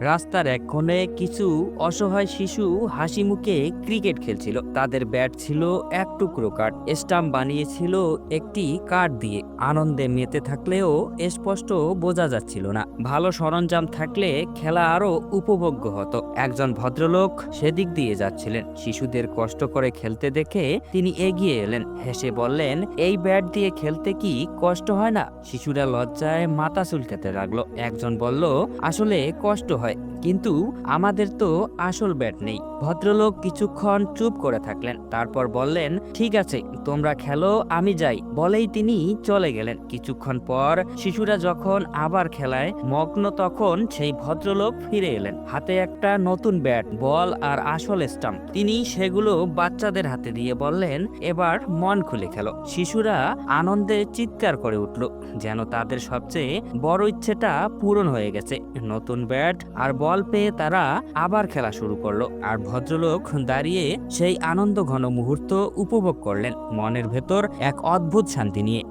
রাস্তার এক কোণে কিছু অসহায় শিশু হাসি মুখে ক্রিকেট খেলছিল। তাদের ব্যাট ছিল এক টুকরো কাঠ। স্টাম্প বানিয়েছিল একটি কাঠ দিয়ে। আনন্দে মেতে থাকলেও স্পষ্ট বোঝা যাচ্ছিল না। ভালো সরঞ্জাম থাকলে খেলা আরও উপভোগ্য হতো। একজন ভদ্রলোক সেদিক দিয়ে যাচ্ছিলেন। শিশুদের কষ্ট করে খেলতে দেখে তিনি এগিয়ে এলেন। হেসে বললেন, এই ব্যাট দিয়ে খেলতে কি কষ্ট হয় না? শিশুরা লজ্জায় মাথা চুলকাতে লাগল। একজন বলল, আসলে কষ্ট হয় কিন্তু আমাদের তো আসল ব্যাট নেই। ভদ্রলোক কিছুক্ষণ চুপ করে থাকলেন, তারপর বললেন, ঠিক আছে, তোমরা খেলো, আমি যাই। বলেই তিনি চলে গেলেন। কিছুক্ষণ পর শিশুরা যখন আবার খেলায়, মগ্ন তখন সেই ভদ্রলোক ফিরে এলেন। হাতে একটা নতুন ব্যাট, বল আর আসল স্টাম্প। তিনি সেগুলো বাচ্চাদের হাতে দিয়ে বললেন, এবার মন খুলে খেলো। শিশুরা আনন্দে চিৎকার করে উঠল, যেন তাদের সবচেয়ে বড় ইচ্ছেটা পূরণ হয়ে গেছে। নতুন ব্যাট আর বল পেয়ে তারা আবার খেলা শুরু করল আর ভদ্রলোক দাঁড়িয়ে সেই আনন্দ ঘন মুহূর্ত উপভোগ করলেন। মনের ভেতর এক অদ্ভুত শান্তি নিয়ে